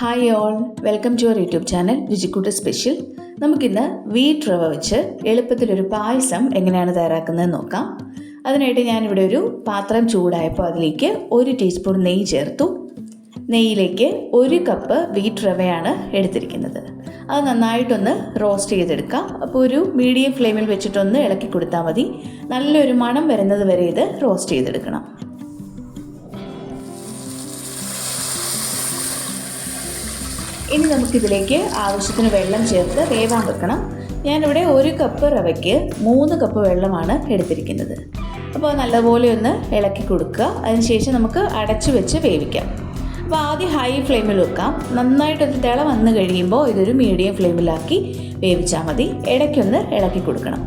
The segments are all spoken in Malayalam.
Hi all welcome to our YouTube channel Ruchikkoottu special നമുക്കിന്ന് വീറ്റ് റവ വെച്ച് എളുപ്പത്തിലൊരു പായസം എങ്ങനെയാണ് തയ്യാറാക്കുന്നത് നോക്കാം. അതിനായിട്ട് ഞാനിവിടെ ഒരു പാത്രം ചൂടായപ്പോൾ അതിലേക്ക് ഒരു ടീസ്പൂൺ നെയ്യ് ചേർത്തു. നെയ്യിലേക്ക് ഒരു കപ്പ് വീറ്റ് റവയാണ് എടുത്തിരിക്കുന്നത്. അത് നന്നായിട്ടൊന്ന് റോസ്റ്റ് ചെയ്തെടുക്കാം. അപ്പോൾ ഒരു മീഡിയം ഫ്ലെയിമിൽ വെച്ചിട്ടൊന്ന് ഇളക്കി കൊടുത്താൽ മതി. നല്ലൊരു മണം വരുന്നത് വരെ ഇത് റോസ്റ്റ് ചെയ്തെടുക്കണം. ഇനി നമുക്കിതിലേക്ക് ആവശ്യത്തിന് വെള്ളം ചേർത്ത് വേവാൻ വെക്കണം. ഞാനിവിടെ ഒരു കപ്പ് റവയ്ക്ക് മൂന്ന് കപ്പ് വെള്ളമാണ് എടുത്തിരിക്കുന്നത്. അപ്പോൾ നല്ലപോലെ ഒന്ന് ഇളക്കി കൊടുക്കുക. അതിനുശേഷം നമുക്ക് അടച്ചു വെച്ച് വേവിക്കാം. അപ്പോൾ ആദ്യം ഹൈ ഫ്ലെയിമിൽ വെക്കാം. നന്നായിട്ടൊരു തിള വന്ന് കഴിയുമ്പോൾ ഇതൊരു മീഡിയം ഫ്ലെയിമിലാക്കി വേവിച്ചാൽ മതി. ഇടയ്ക്കൊന്ന് ഇളക്കി കൊടുക്കണം.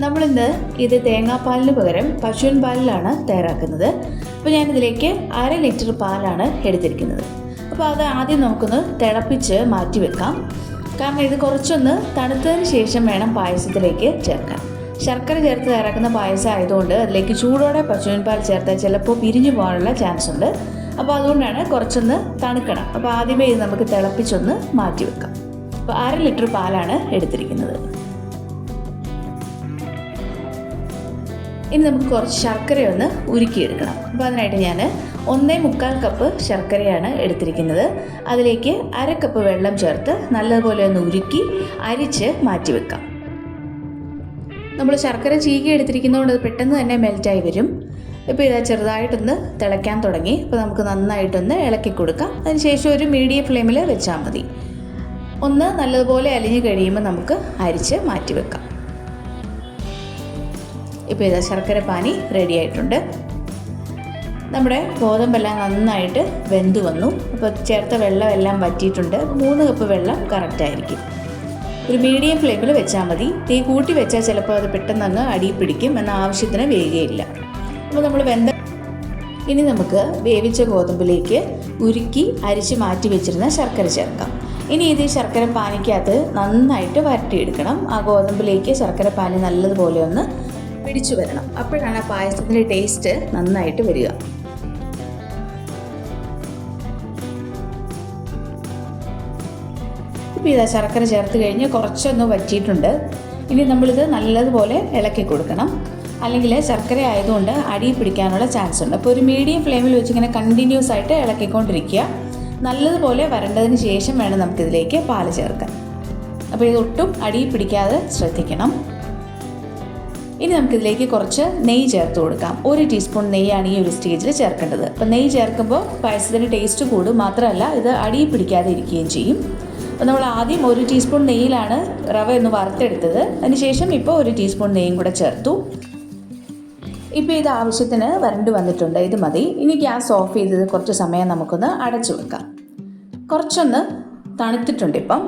നമ്മളിന്ന് ഇത് തേങ്ങാപ്പാലിന് പകരം പശുവിൻ പാലിലാണ് തയ്യാറാക്കുന്നത്. അപ്പോൾ ഞാനിതിലേക്ക് അര ലിറ്റർ പാലാണ് എടുത്തിരിക്കുന്നത്. അപ്പോൾ അത് ആദ്യം നമുക്കൊന്ന് തിളപ്പിച്ച് മാറ്റി വെക്കാം. കാരണം ഇത് കുറച്ചൊന്ന് തണുത്തതിന് ശേഷം വേണം പായസത്തിലേക്ക് ചേർക്കാൻ. ശർക്കര ചേർത്ത് തയ്യാറാക്കുന്ന പായസം ആയതുകൊണ്ട് അതിലേക്ക് ചൂടോടെ പശുവിൻ പാൽ ചേർത്താൽ ചിലപ്പോൾ പിരിഞ്ഞു പോകാനുള്ള ചാൻസ് ഉണ്ട്. അപ്പോൾ അതുകൊണ്ടാണ് കുറച്ചൊന്ന് തണുക്കണം. അപ്പോൾ ആദ്യമേ ഇത് നമുക്ക് തിളപ്പിച്ചൊന്ന് മാറ്റി വെക്കാം. അപ്പോൾ അര ലിറ്റർ പാലാണ് എടുത്തിരിക്കുന്നത്. ഇനി നമുക്ക് കുറച്ച് ശർക്കരയൊന്ന് ഉരുക്കിയെടുക്കണം. അപ്പോൾ അതിനായിട്ട് ഞാൻ ഒന്നേ മുക്കാൽ കപ്പ് ശർക്കരയാണ് എടുത്തിരിക്കുന്നത്. അതിലേക്ക് അര കപ്പ് വെള്ളം ചേർത്ത് നല്ലതുപോലെ ഒന്ന് ഉരുക്കി അരിച്ച് മാറ്റി വെക്കാം. നമ്മൾ ശർക്കര ചീകി എടുത്തിരിക്കുന്നതുകൊണ്ട് അത് പെട്ടെന്ന് തന്നെ മെൽറ്റായി വരും. ഇപ്പോൾ ഇതാ ചെറുതായിട്ടൊന്ന് തിളയ്ക്കാൻ തുടങ്ങി. അപ്പോൾ നമുക്ക് നന്നായിട്ടൊന്ന് ഇളക്കി കൊടുക്കാം. അതിനുശേഷം ഒരു മീഡിയം ഫ്ലെയിമിൽ വെച്ചാൽ മതി. ഒന്ന് നല്ലതുപോലെ അലിഞ്ഞ് കഴിയുമ്പോൾ നമുക്ക് അരിച്ച് മാറ്റി വെക്കാം. ഇപ്പോൾ ചെയ്ത ശർക്കര പാനി റെഡി ആയിട്ടുണ്ട്. നമ്മുടെ ഗോതമ്പെല്ലാം നന്നായിട്ട് വെന്ത് വന്നു. അപ്പോൾ ചേർത്ത വെള്ളം എല്ലാം വറ്റിയിട്ടുണ്ട്. മൂന്ന് കപ്പ് വെള്ളം കറക്റ്റായിരിക്കും ഒരു മീഡിയം ഫ്ലെയിമിൽ വെച്ചാൽ മതി. തീ കൂട്ടി വെച്ചാൽ ചിലപ്പോൾ അത് പെട്ടെന്ന് അങ്ങ് അടി പിടിക്കും. എന്ന ആവശ്യത്തിന് വേഗയില്ല. അപ്പോൾ നമ്മൾ വെന്ത ഇനി നമുക്ക് വേവിച്ച ഗോതമ്പിലേക്ക് ഉരുക്കി അരിച്ച് മാറ്റി വെച്ചിരുന്ന ശർക്കര ചേർക്കാം. ഇനി ഇത് ശർക്കര പാനിക്കകത്ത് നന്നായിട്ട് വരട്ടിയെടുക്കണം. ആ ഗോതമ്പിലേക്ക് ശർക്കര പാനി നല്ലതുപോലെ ഒന്ന് പിടിച്ചു വരണം. അപ്പോഴാണ് ആ പായസത്തിന്റെ ടേസ്റ്റ് നന്നായിട്ട് വരിക. ഇപ്പോൾ ഇതാ ശർക്കര ചേർത്ത് കഴിഞ്ഞ് കുറച്ചൊന്ന് വറ്റിയിട്ടുണ്ട്. ഇനി നമ്മളിത് നല്ലതുപോലെ ഇളക്കി കൊടുക്കണം. അല്ലെങ്കിൽ ശർക്കര ആയതുകൊണ്ട് അടി പിടിക്കാനുള്ള ചാൻസ് ഉണ്ട്. അപ്പോൾ ഒരു മീഡിയം ഫ്ലെയിമിൽ വെച്ച് ഇങ്ങനെ കണ്ടിന്യൂസ് ആയിട്ട് ഇളക്കിക്കൊണ്ടിരിക്കുക. നല്ലതുപോലെ വരേണ്ടതിന് ശേഷം വേണം നമുക്കിതിലേക്ക് പാൽ ചേർക്കാൻ. അപ്പോൾ ഇതൊട്ടും അടി പിടിക്കാതെ ശ്രദ്ധിക്കണം. ഇനി നമുക്കിതിലേക്ക് കുറച്ച് നെയ്യ് ചേർത്ത് കൊടുക്കാം. ഒരു ടീസ്പൂൺ നെയ്യാണ് ഈ ഒരു സ്റ്റേജിൽ ചേർക്കേണ്ടത്. അപ്പോൾ നെയ്യ് ചേർക്കുമ്പോൾ പായസത്തിന് ടേസ്റ്റ് കൂടും. മാത്രമല്ല ഇത് അടിയിൽ പിടിക്കാതെ ഇരിക്കുകയും ചെയ്യും. അപ്പോൾ നമ്മൾ ആദ്യം ഒരു ടീസ്പൂൺ നെയ്യിലാണ് റവ ഒന്ന് വറുത്തെടുത്തത്. അതിനുശേഷം ഇപ്പോൾ ഒരു ടീസ്പൂൺ നെയ്യും കൂടെ ചേർത്തു. ഇപ്പോൾ ഇത് ആവശ്യത്തിന് വരണ്ട് വന്നിട്ടുണ്ട്. ഇത് മതി. ഇനി ഗ്യാസ് ഓഫ് ചെയ്തത് കുറച്ച് സമയം നമുക്കൊന്ന് അടച്ചു വെക്കാം. കുറച്ചൊന്ന് തണുത്തിട്ടുണ്ട് ഇപ്പം.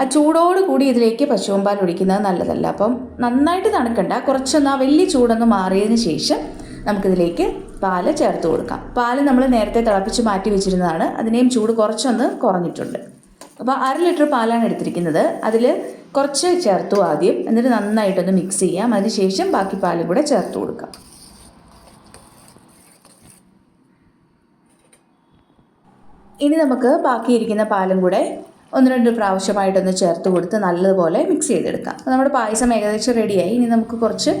ആ ചൂടോട് കൂടി ഇതിലേക്ക് പശുവമ്പാൽ ഒഴിക്കുന്നത് നല്ലതല്ല. അപ്പം നന്നായിട്ട് തണുക്കണ്ട. കുറച്ചൊന്ന് ആ വലിയ ചൂടൊന്ന് മാറിയതിന് ശേഷം നമുക്കിതിലേക്ക് പാൽ ചേർത്ത് കൊടുക്കാം. പാൽ നമ്മൾ നേരത്തെ തിളപ്പിച്ച് മാറ്റി വെച്ചിരുന്നതാണ്. അതിനെയും ചൂട് കുറച്ചൊന്ന് കുറഞ്ഞിട്ടുണ്ട്. അപ്പോൾ അര ലിറ്റർ പാലാണ് എടുത്തിരിക്കുന്നത്. അതിൽ കുറച്ച് ചേർത്തു ആദ്യം. എന്നിട്ട് നന്നായിട്ടൊന്ന് മിക്സ് ചെയ്യാം. അതിനുശേഷം ബാക്കി പാലും കൂടെ ചേർത്ത് കൊടുക്കാം. ഇനി നമുക്ക് ബാക്കിയിരിക്കുന്ന പാലും കൂടെ ഒന്ന് രണ്ട് പ്രാവശ്യമായിട്ടൊന്ന് ചേർത്ത് കൊടുത്ത് നല്ലതുപോലെ മിക്സ് ചെയ്തെടുക്കാം. അപ്പോൾ നമ്മുടെ പായസം ഏകദേശം റെഡിയായി ഇനി നമുക്ക് കുറച്ച്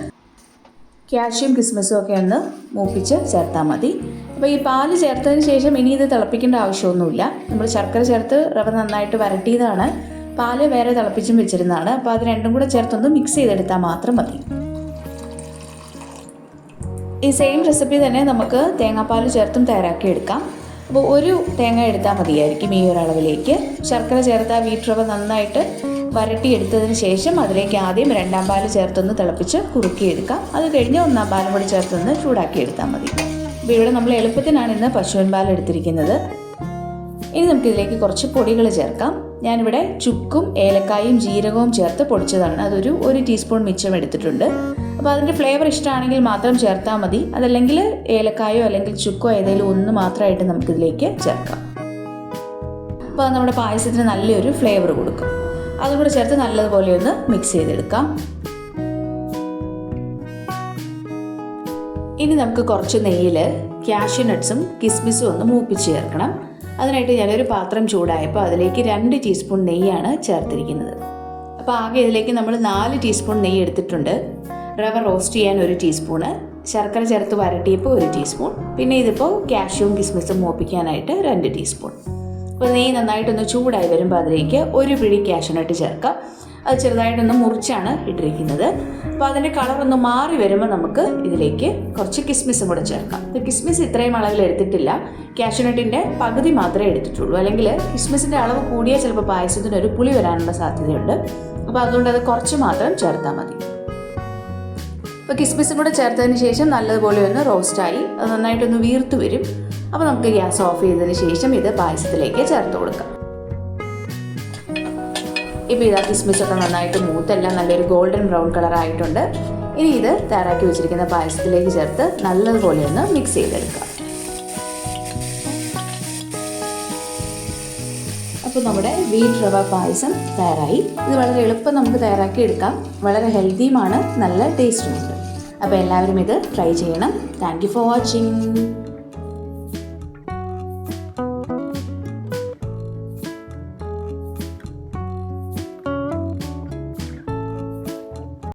കാൽഷ്യം കിസ്മസും ഒക്കെ ഒന്ന് മൂപ്പിച്ച് ചേർത്താൽ മതി. അപ്പോൾ ഈ പാൽ ചേർത്തതിന് ശേഷം ഇനി ഇത് തിളപ്പിക്കേണ്ട ആവശ്യമൊന്നുമില്ല. നമ്മൾ ശർക്കര ചേർത്ത് റവ നന്നായിട്ട് വരട്ടിയതാണ്. പാൽ വേറെ തിളപ്പിച്ചും വെച്ചിരുന്നതാണ്. അപ്പോൾ അത് രണ്ടും കൂടെ ചേർത്തൊന്ന് മിക്സ് ചെയ്തെടുത്താൽ മാത്രം മതി. ഈ സെയിം റെസിപ്പി തന്നെ നമുക്ക് തേങ്ങാപ്പാൽ ചേർത്തും തയ്യാറാക്കി എടുക്കാം അപ്പോൾ ഒരു തേങ്ങ എടുത്താൽ മതിയായിരിക്കും ഈ ഒരളവിലേക്ക് ശർക്കര ചേർത്ത ആ റവ നന്നായിട്ട് വരട്ടിയെടുത്തതിന് ശേഷം അതിലേക്ക് ആദ്യം രണ്ടാം പാൽ ചേർത്തൊന്ന് തിളപ്പിച്ച് കുറുക്കിയെടുക്കാം. അത് കഴിഞ്ഞ് ഒന്നാം പാലും കൂടി ചേർത്തൊന്ന് ചൂടാക്കി എടുത്താൽ മതി. അപ്പോൾ ഇവിടെ നമ്മൾ എളുപ്പത്തിനാണ് ഇന്ന് പശുവിൻ പാൽ എടുത്തിരിക്കുന്നത്. ഇനി നമുക്കിതിലേക്ക് കുറച്ച് പൊടികൾ ചേർക്കാം. ഞാനിവിടെ ചുക്കും ഏലക്കായും ജീരകവും ചേർത്ത് പൊടിച്ചതാണ്. അതൊരു ഒരു ടീസ്പൂൺ മിച്ചം എടുത്തിട്ടുണ്ട്. അപ്പോൾ അതിന്റെ ഫ്ലേവർ ഇഷ്ടമാണെങ്കിൽ മാത്രം ചേർത്താൽ മതി. അതല്ലെങ്കിൽ ഏലക്കായോ അല്ലെങ്കിൽ ചുക്കോ ഏതെങ്കിലും ഒന്ന് മാത്രമായിട്ട് നമുക്കിതിലേക്ക് ചേർക്കാം. അപ്പോൾ അത് നമ്മുടെ പായസത്തിന് നല്ലൊരു ഫ്ലേവർ കൊടുക്കും. അതും കൂടെ ചേർത്ത് നല്ലതുപോലെ ഒന്ന് മിക്സ് ചെയ്തെടുക്കാം. ഇനി നമുക്ക് കുറച്ച് നെയ്യിൽ ക്യാഷ്യൂ നട്ട്സും കിസ്മിസും ഒന്ന് മൂപ്പിച്ച് ചേർക്കണം. അതിനായിട്ട് ഞാനൊരു പാത്രം ചൂടായപ്പോൾ അതിലേക്ക് രണ്ട് ടീസ്പൂൺ നെയ്യാണ് ചേർത്തിരിക്കുന്നത്. അപ്പോൾ ആകെ ഇതിലേക്ക് നമ്മൾ നാല് ടീസ്പൂൺ നെയ്യ് എടുത്തിട്ടുണ്ട്. റവ റോസ്റ്റ് ചെയ്യാൻ ഒരു ടീസ്പൂണ് ശർക്കര ചേർത്ത് വരട്ടിയപ്പോൾ ഒരു ടീസ്പൂൺ പിന്നെ ഇതിപ്പോൾ കാഷ്യൂം കിസ്മിസും മോപ്പിക്കാനായിട്ട് രണ്ട് ടീസ്പൂൺ. അപ്പോൾ നെയ്യ് നന്നായിട്ടൊന്ന് ചൂടായി വരുമ്പോൾ അതിലേക്ക് ഒരു പിടി കാഷ്യൂനട്ട് ചേർക്കാം. അത് ചെറുതായിട്ടൊന്ന് മുറിച്ചാണ് ഇട്ടിരിക്കുന്നത്. അപ്പോൾ അതിന്റെ കളറൊന്ന് മാറി വരുമ്പോൾ നമുക്ക് ഇതിലേക്ക് കുറച്ച് കിസ്മിസും കൂടെ ചേർക്കാം. കിസ്മിസ് ഇത്രയും അളവിൽ എടുത്തിട്ടില്ല. കാഷ്യൂനട്ടിന്റെ പകുതി മാത്രമേ എടുത്തിട്ടുള്ളൂ. അല്ലെങ്കിൽ കിസ്മിസിന്റെ അളവ് കൂടിയാൽ ചിലപ്പോൾ പായസത്തിന് ഒരു പുളി വരാനുള്ള സാധ്യതയുണ്ട്. അപ്പോൾ അതുകൊണ്ട് അത് കുറച്ച് മാത്രം ചേർത്താൽ മതി. അപ്പോൾ കിസ്മിസും കൂടെ ചേർത്തതിന് ശേഷം നല്ലതുപോലെ ഒന്ന് റോസ്റ്റായി. അത് നന്നായിട്ടൊന്ന് വീർത്ത് വരും. അപ്പോൾ നമുക്ക് ഗ്യാസ് ഓഫ് ചെയ്തതിന് ശേഷം ഇത് പായസത്തിലേക്ക് ചേർത്ത് കൊടുക്കാം. ഇപ്പോൾ ഇതാ കിസ്മിസ് ഒക്കെ നന്നായിട്ട് മൂത്തെല്ലാം നല്ലൊരു ഗോൾഡൻ ബ്രൗൺ കളർ ആയിട്ടുണ്ട് ഇനി ഇത് തയ്യാറാക്കി വെച്ചിരിക്കുന്ന പായസത്തിലേക്ക് ചേർത്ത് നല്ലതുപോലെ ഒന്ന് മിക്സ് ചെയ്തെടുക്കാം. അപ്പോൾ നമ്മുടെ വീറ്റ് റവ പായസം തയ്യാറായി. ഇത് വളരെ എളുപ്പം നമുക്ക് തയ്യാറാക്കി എടുക്കാം. വളരെ ഹെൽത്തിയുമാണ് നല്ല ടേസ്റ്റുമുണ്ട്. അപ്പോൾ എല്ലാവരും ഇത് ട്രൈ ചെയ്യണം. Thank for watching